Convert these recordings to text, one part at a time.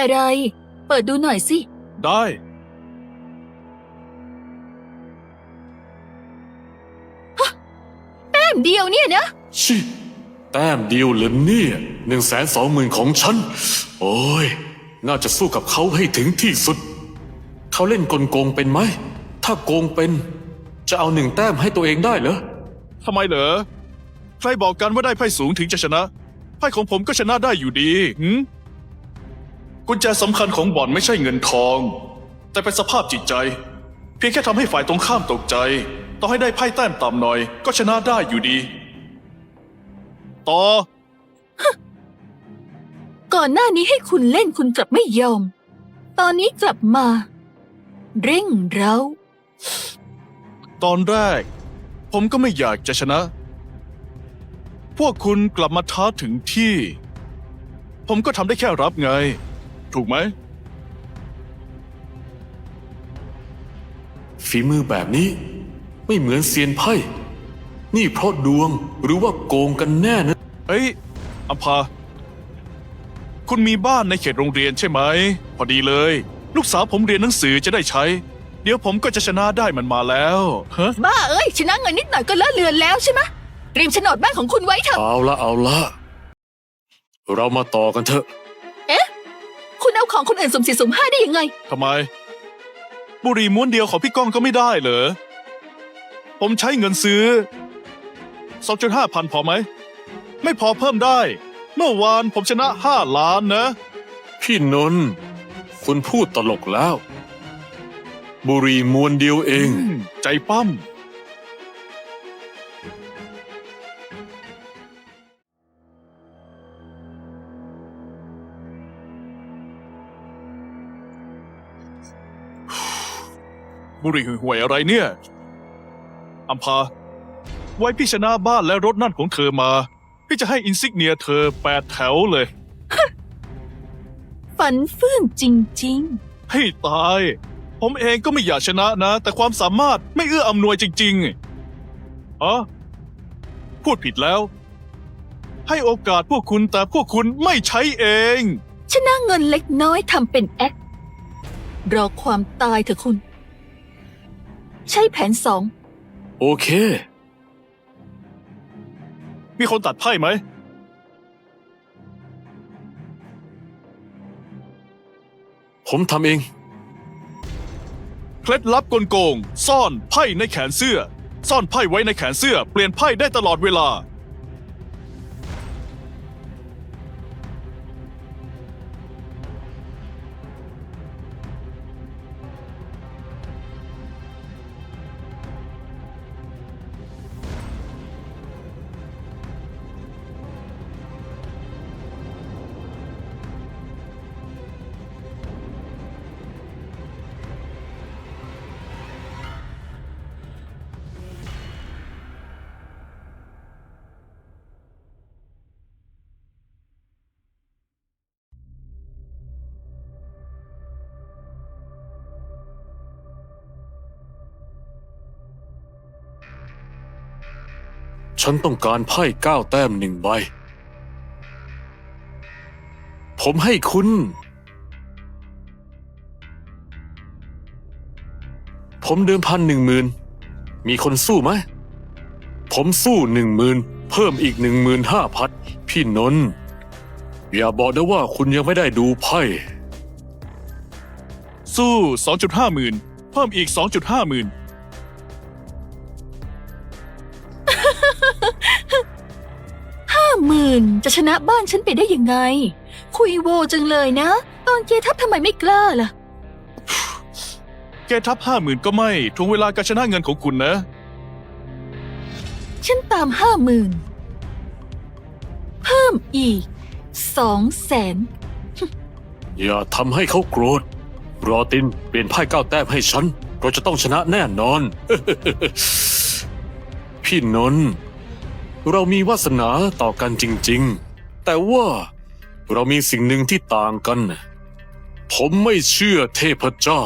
อะไร เปิดดูหน่อยสิ ได้ แต้มเดียวเนี่ยนะ ชิแต้มเดียวเหรอเนี่ยหนึ่งแสนสองหมื่นของฉัน โอ้ย น่าจะสู้กับเขาให้ถึงที่สุด เขาเล่นกลโกงเป็นไหม ถ้าโกงเป็น จะเอาหนึ่งแต้มให้ตัวเองได้เหรอ ทำไมเหรอ ใครบอกกันว่าได้ไพ่สูงถึงจะชนะ ไพ่ของผมก็ชนะได้อยู่ดีหืม กุญแจสำคัญของบ่อนไม่ใช่เงินทอง แต่เป็นสภาพจิตใจ เพียงแค่ทำให้ฝ่ายตรงข้ามตกใจ ต่อให้ได้ไพ่แต้มต่ำหน่อย ก็ชนะได้อยู่ดี ต่อ ก่อนหน้านี้ให้คุณเล่นคุณกลับไม่ยอม ตอนนี้กลับมา เร่งเร้า ตอนแรก ผมก็ไม่อยากจะชนะ พวกคุณกลับมาท้าถึงที่ ผมก็ทำได้แค่รับไง ถูกไหม ฝีมือแบบนี้ไม่เหมือนเซียนไพ่ นี่เพราะดวงหรือว่าโกงกันแน่นะเอ้ยอัมพาคุณมีบ้านในเขตโรงเรียนใช่ไหม พอดีเลย ลูกสาวผมเรียนหนังสือจะได้ใช้ เดี๋ยวผมก็จะชนะได้มันมาแล้วฮะบ้าเอ้ยชนะเงินนิดหน่อยก็เลอะเลือนแล้วใช่ไหมเตรียมโฉนดบ้านของคุณไว้เถอะ เอาละเอาละ เรามาต่อกันเถอะคุณเอา ของคนอื่นสุ่มสี่สุ่มห้าได้ยังไง ทำไม บุหรี่ม้วนเดียวของพี่ก้องก็ไม่ได้เหรอ ผมใช้เงินซื้อ 2.5 พันพอไหม ไม่พอเพิ่มได้ เมื่อวานผมชนะ 5 ล้านนะ พี่นนท์คุณพูดตลกแล้ว บุหรีมวนเดียวเองอืมใจปั้ม บุหรี่ห่วยๆอะไรเนี่ย อัมพา ไว้พี่ชนะบ้านและรถนั่นของเธอมา พี่จะให้อินซิกเนียเธอแปดแถวเลย ฝันเฟื่องจริง ให้ตาย ผมเองก็ไม่อยากชนะนะ แต่ความสามารถไม่เอื้ออำนวยจริงๆอ๋อพูดผิดแล้ว ให้โอกาสพวกคุณแต่พวกคุณไม่ใช้เอง ๆ ชนะเงินเล็กน้อยทำเป็นแอครอความตายเถอะคุณ ใช่แผนสอง โอเค มีคนตัดไพ่ไหม ผมทำเอง เคล็ดลับกลโกง ซ่อนไพ่ในแขนเสื้อ ซ่อนไพ่ไว้ในแขนเสื้อ เปลี่ยนไพ่ได้ตลอดเวลา ฉันต้องการไพ่เก้าแต้มหนึ่งใบ ผมให้คุณ ผมเดิมพันหนึ่งหมื่นมีคนสู้ไหม ผมสู้หนึ่งหมื่นเพิ่มอีกหนึ่งหมื่นห้าพันพี่นนท์อย่าบอกนะว่าคุณยังไม่ได้ดูไพ่ สู้ 2.5หมื่นเพิ่มอีก 2.5หมื่น ห้าหมื่นจะชนะบ้านฉันไปได้ยังไง คุยโวจังเลยนะ ตอนเกทับทำไมไม่กล้าล่ะเกทับห้าหมื่นก็ไม่ทวงเวลาการชนะเงินของคุณนะ ฉันตามห้าหมื่นเพิ่มอีกสองแสนอย่าทำให้เขาโกรธ รอตินเปลี่ยนไพ่เก้าแต้มให้ฉัน เราจะต้องชนะแน่นอน พี่นนท์ เรามีวาสนาต่อกันจริง ๆ แต่ว่าเรามีสิ่งหนึ่งที่ต่างกัน ผมไม่เชื่อเทพเจ้า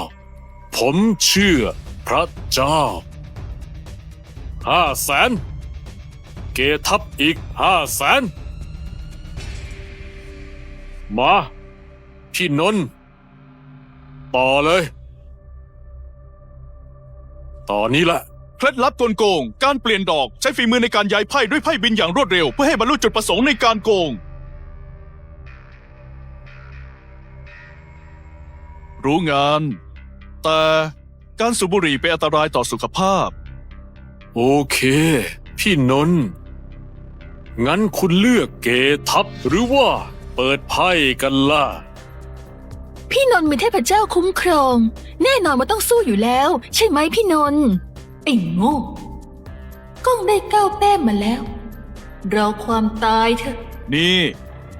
ผมเชื่อพระเจ้าห้าแสนเกทับอีกห้าแสนมาพี่นนท์ต่อเลยต่อนนี้แหละ เคล็ดลับกลโกง การเปลี่ยนดอกใช้ฝีมือในการย้ายไพ่ด้วยไพ่บินอย่างรวดเร็ว เพื่อให้บรรลุจุดประสงค์ในการโกง รู้งาน แต่การสูบบุหรี่เป็นอันตรายต่อสุขภาพ โอเค พี่นนท์งั้นคุณเลือกเกทับหรือว่าเปิดไพ่กันล่ะ พี่นนท์มีเทพเจ้าคุ้มครอง แน่นอนว่าต้องสู้อยู่แล้ว ใช่ไหมพี่นนท์ ไอ้โง่ก้องได้เก้าแต้มมาแล้ว รอความตายเถอะ นี่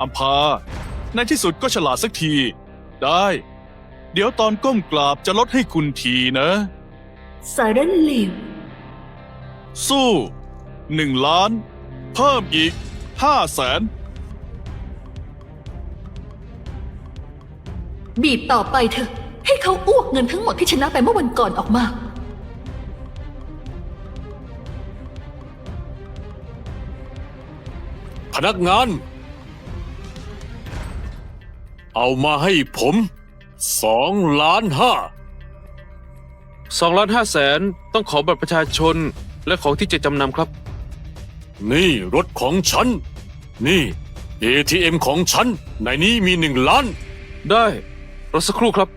อัมพา ในที่สุดก็ฉลาดสักที ได้ เดี๋ยวตอนก้มกราบจะลดให้คุณทีนะ สารเลวสู้หนึ่งล้าน เพิ่มอีกห้าแสนบีบต่อไปเถอะ ให้เขาอ้วกเงินทั้งหมดที่ชนะไปเมื่อวันก่อนออกมา พนักงาน เอามาให้ผมสองล้านห้าสองล้านห้าแสนต้องขอบัตรประชาชนและของที่จะจำนำครับ นี่รถของฉัน นี่ ATM ของฉัน ในนี้มีหนึ่งล้าน ได้รอสักครู่ครับ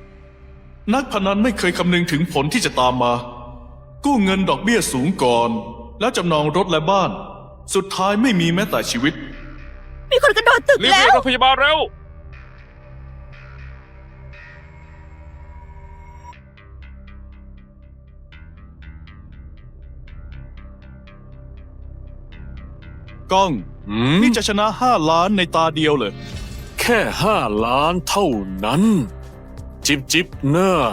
นักพนันไม่เคยคำนึงถึงผลที่จะตามมา กู้เงินดอกเบี้ยสูงก่อน แล้วจำนองรถและบ้าน สุดท้ายไม่มีแม้แต่ชีวิต มีคนกระโดดตึกรีบแล้เรียกวรถพยาบาลเร็ว ก้อง อืม นี่จะชนะห้าล้านในตาเดียวเลย แค่ห้าล้านเท่านั้น จิบจิบเนอะ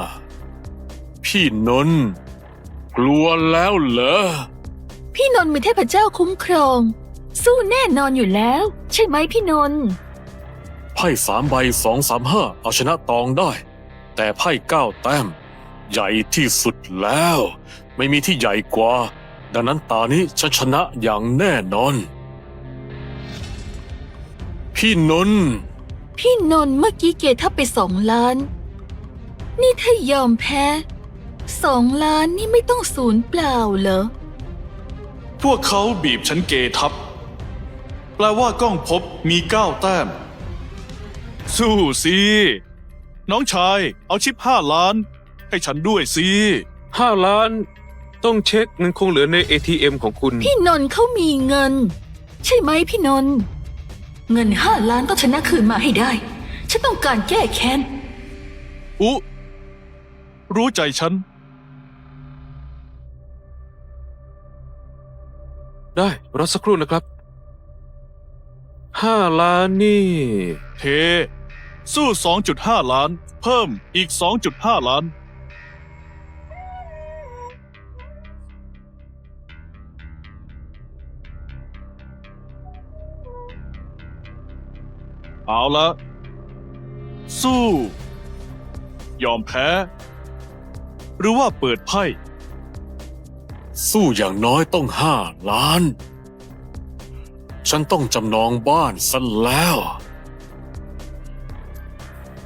พี่นนท์กลัวแล้วเหรอ พี่นนท์มีเทพเจ้าคุ้มครอง สู้แน่นอนอยู่แล้ว ใช่ไหมพี่นนท์ไพ่สามใบสองสามห้าเอาชนะตองได้ แต่ไพ่เก้าแต้ม ใหญ่ที่สุดแล้ว ไม่มีที่ใหญ่กว่า ดังนั้นตานี้ฉันชนะอย่างแน่นอน พี่นนท์พี่นนท์เมื่อกี้เกทับไปสองล้าน นี่ถ้ายอมแพ้สองล้านนี่ไม่ต้องศูนย์เปล่าเหรอ พวกเขาบีบฉันเกทับ แปลว่าก้องพบมีเก้าแต้ม สู้สิน้องชายเอาชิปห้าล้าน ให้ฉันด้วยสิห้าล้าน ต้องเช็คเงินคงเหลือใน ATM ของคุณ พี่นนท์เขามีเงิน ใช่ไหมพี่นนท์เงินห้าล้านต้องชนะคืนมาให้ได้ ฉันต้องการแก้แค้น อุ รู้ใจฉัน ได้รอสักครู่นะครับห้าล้านนี่ เท สู้ 2.5 ล้าน เพิ่มอีก 2.5 ล้าน เอาละ สู้ ยอมแพ้ หรือว่าเปิดไพ่ สู้อย่างน้อยต้องห้าล้าน ฉันต้องจำนองบ้านซะแล้ว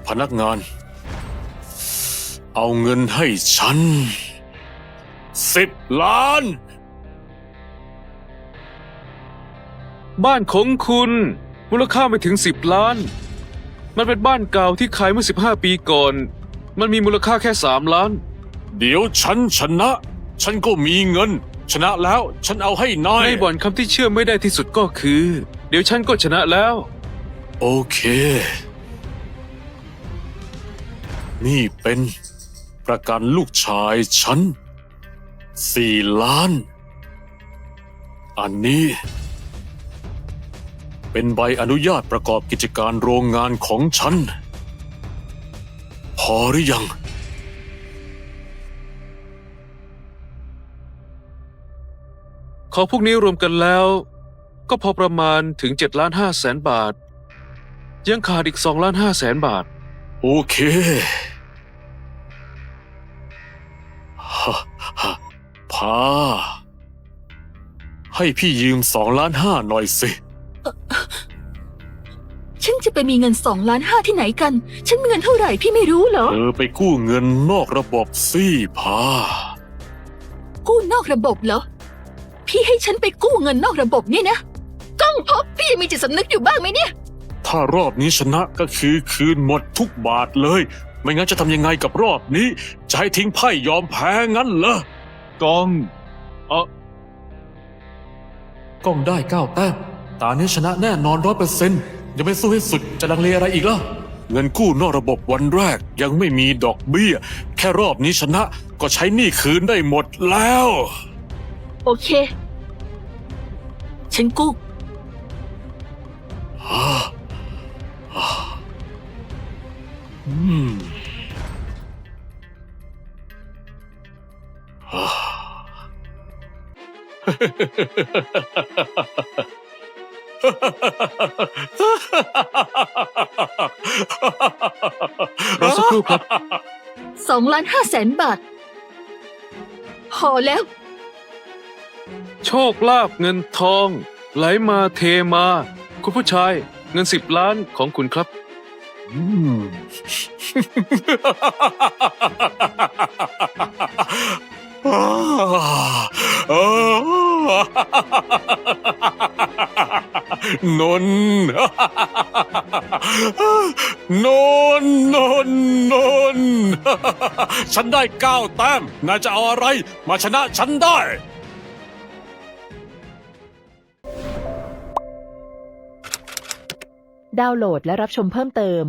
พนักงาน เอาเงินให้ฉันสิบล้าน บ้านของคุณ มูลค่าไม่ถึงสิบล้าน มันเป็นบ้านเก่าที่ขายเมื่อสิบห้าปีก่อน มันมีมูลค่าแค่สามล้าน เดี๋ยวฉันชนะ ฉันก็มีเงิน ชนะแล้วฉันเอาให้นายในบ่อนคำที่เชื่อไม่ได้ที่สุดก็คือ เดี๋ยวฉันก็ชนะแล้ว โอเค นี่เป็นประกันลูกชายฉันสี่ล้าน อันนี้ เป็นใบอนุญาตประกอบกิจการโรงงานของฉัน พอหรือยัง ของพวกนี้รวมกันแล้ว ก็พอประมาณถึง7ล้าน5แสนบาท ยังขาดอีก2ล้าน5แสนบาท โอเคฮะฮะพา ให้พี่ยืมสองล้านห้าหน่อยสิ ฉันจะจะไปมีเงินสองล้านห้าที่ไหนกัน ฉันมีเงินเท่าไหร่พี่ไม่รู้เหรอ เธอไปกู้เงินนอกระบบซี่พา กู้นอกระบบเหรอ พี่ให้ฉันไปกู้เงินนอกระบบเนี่ยนะก้องพบพี่ยังมีจิตสำนึกอยู่บ้างไหมเนี่ย ถ้ารอบนี้ชนะก็คือคืนหมดทุกบาทเลย ไม่งั้นจะทำยังไงกับรอบนี้ จะให้ทิ้งไพ่ยอมแพ้งั้นเหรอ กองเออก้องได้เก้าแต้ม ตานี้ชนะแน่นอนร้อยเปอร์เซ็นต์ยังไม่สู้ให้สุดจะลังเลอะไรอีกล่ะ เงินกู้นอกระบบวันแรกยังไม่มีดอกเบี้ย แค่รอบนี้ชนะก็ใช้หนี้คืนได้หมดแล้ว โอเค ฉันกู้อืมอ่ารอสักครู่ครับ สองล้านห้าแสนบาท พอแล้ว โชคลาภเงินทอง ไหลมาเทมา คุณผู้ชายเงินสิบล้านของคุณครับ นนนนนนนน ฉันได้เก้าแต้มนายจะเอาอะไร มาชนะฉันได้ ดาวน์โหลดและรับชมเพิ่มเติม